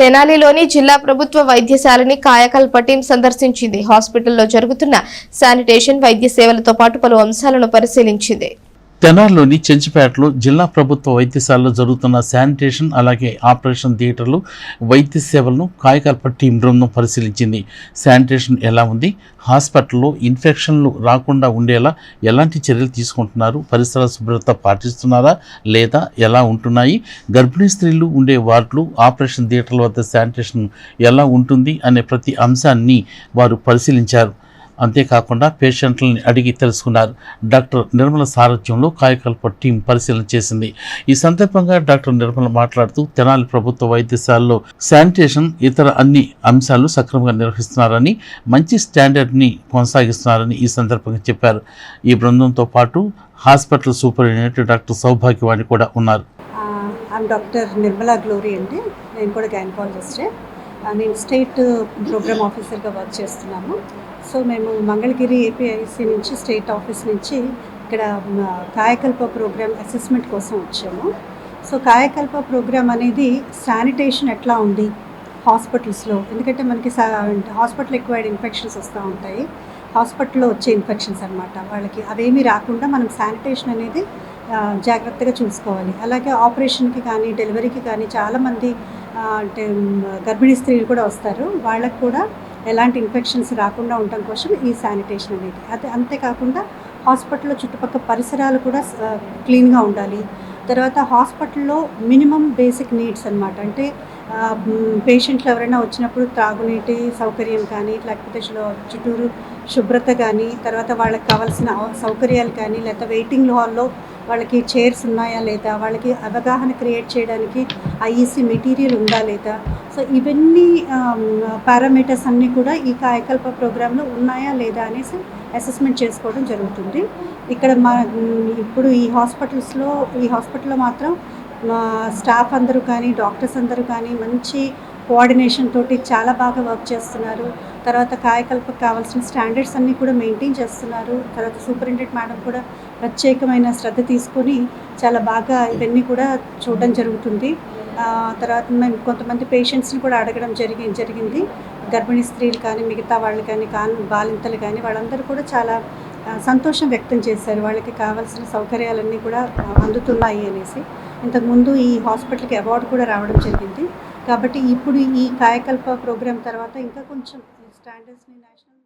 తెనాలిలోని జిల్లా ప్రభుత్వ వైద్యశాలని కాయకల్ప టీం సందర్శించింది. హాస్పిటల్లో జరుగుతున్న శానిటేషన్ వైద్య సేవలతో పాటు పలు అంశాలను పరిశీలించింది. తెనాల్లోని చెంచిపేటలో జిల్లా ప్రభుత్వ వైద్యశాలలో జరుగుతున్న శానిటేషన్ అలాగే ఆపరేషన్ థియేటర్లు వైద్య సేవలను కాయకల్ప టీం బృందం పరిశీలించింది. శానిటేషన్ ఎలా ఉంది? హాస్పిటల్లో ఇన్ఫెక్షన్లు రాకుండా ఉండేలా ఎలాంటి చర్యలు తీసుకుంటున్నారు? పరిసర శుభ్రత పాటిస్తున్నారా? లేదా ఎలా ఉంటున్నాయి? గర్భిణీ స్త్రీలు ఉండే వార్డులు ఆపరేషన్ థియేటర్ల వద్ద శానిటేషన్ ఎలా ఉంటుంది? అనే ప్రతి అంశాన్ని వారు పరిశీలించారు. అంతేకాకుండా పేషెంట్లని అడిగి తెలుసుకున్నారు. డాక్టర్ నిర్మల సారథ్యంలో కాయకల్ప టీం పరిశీలన చేసింది. ఈ సందర్భంగా డాక్టర్ నిర్మల మాట్లాడుతూ తెనాలి ప్రభుత్వ వైద్యశాలలో శానిటేషన్ ఇతర అన్ని అంశాలు సక్రమంగా నిర్వహిస్తున్నారని మంచి స్టాండర్డ్ని కొనసాగిస్తున్నారని ఈ సందర్భంగా చెప్పారు. ఈ బృందంతో పాటు హాస్పిటల్ సూపరింటెండెంట్ డాక్టర్ సౌభాగ్యవాణి కూడా ఉన్నారు. డాక్టర్ నిర్మలా గ్లోరీ అండి. నేను కూడా గైనకాలజిస్టే. నేను స్టేట్ ప్రోగ్రామ్ ఆఫీసర్గా వర్క్ చేస్తున్నాము సో మేము మంగళగిరి ఏపీఐసి నుంచి స్టేట్ ఆఫీస్ నుంచి ఇక్కడ కాయకల్ప ప్రోగ్రామ్ అసెస్మెంట్ కోసం వచ్చాము. సో కాయకల్ప ప్రోగ్రామ్ అనేది శానిటేషన్ ఎట్లా ఉంది హాస్పిటల్స్లో? ఎందుకంటే మనకి హాస్పిటల్ ఎక్వైర్డ్ ఇన్ఫెక్షన్స్ వస్తూ ఉంటాయి. హాస్పిటల్లో వచ్చే ఇన్ఫెక్షన్స్ అనమాట వాళ్ళకి అవేమీ రాకుండా మనం శానిటేషన్ అనేది జాగ్రత్తగా చూసుకోవాలి. అలాగే ఆపరేషన్కి కానీ డెలివరీకి కానీ చాలామంది అంటే గర్భిణీ స్త్రీలు కూడా వస్తారు. వాళ్ళకు కూడా ఎలాంటి ఇన్ఫెక్షన్స్ రాకుండా ఉండటం కోసం ఈ శానిటేషన్ అనేది. అదే అంతేకాకుండా హాస్పిటల్లో చుట్టుపక్కల పరిసరాలు కూడా క్లీన్గా ఉండాలి. తర్వాత హాస్పిటల్లో మినిమం బేసిక్ నీడ్స్ అన్నమాట. అంటే పేషెంట్లు ఎవరైనా వచ్చినప్పుడు త్రాగునీటి సౌకర్యం కానీ లేకపోతే చుట్టూరు శుభ్రత కానీ తర్వాత వాళ్ళకి కావాల్సిన సౌకర్యాలు కానీ లేకపోతే వెయిటింగ్ హాల్లో వాళ్ళకి చైర్స్ ఉన్నాయా లేదా వాళ్ళకి అవగాహన క్రియేట్ చేయడానికి ఐఈసీ మెటీరియల్ ఉందా లేదా. సో ఇవన్నీ పారామీటర్స్ అన్నీ కూడా ఈ కాయకల్ప ప్రోగ్రాంలో ఉన్నాయా లేదా అనేసి అసెస్మెంట్ చేసుకోవడం జరుగుతుంది. ఇక్కడ మా ఇప్పుడు ఈ హాస్పిటల్స్లో ఈ హాస్పిటల్లో మాత్రం మా స్టాఫ్ అందరూ కానీ డాక్టర్స్ అందరూ కానీ మంచి కోఆర్డినేషన్ తోటి చాలా బాగా వర్క్ చేస్తున్నారు. తర్వాత కాయకల్పకు కావాల్సిన స్టాండర్డ్స్ అన్నీ కూడా మెయింటైన్ చేస్తున్నారు. తర్వాత సూపరింటెండెంట్ మేడం కూడా ప్రత్యేకమైన శ్రద్ధ తీసుకొని చాలా బాగా ఇవన్నీ కూడా చూడడం జరుగుతుంది. తర్వాత మేము కొంతమంది పేషెంట్స్ని కూడా అడగడం జరిగి జరిగింది. గర్భిణీ స్త్రీలు కానీ మిగతా వాళ్ళు కానీ కాన్ బాలింతలు కానీ వాళ్ళందరూ కూడా చాలా సంతోషం వ్యక్తం చేశారు. వాళ్ళకి కావాల్సిన సౌకర్యాలన్నీ కూడా అందుతున్నాయి అనేసి. ఇంతకుముందు ఈ హాస్పిటల్కి అవార్డు కూడా రావడం జరిగింది. కాబట్టి ఇప్పుడు ఈ కాయకల్ప ప్రోగ్రాం తర్వాత ఇంకా కొంచెం స్టాండర్డ్స్ని నేషనల్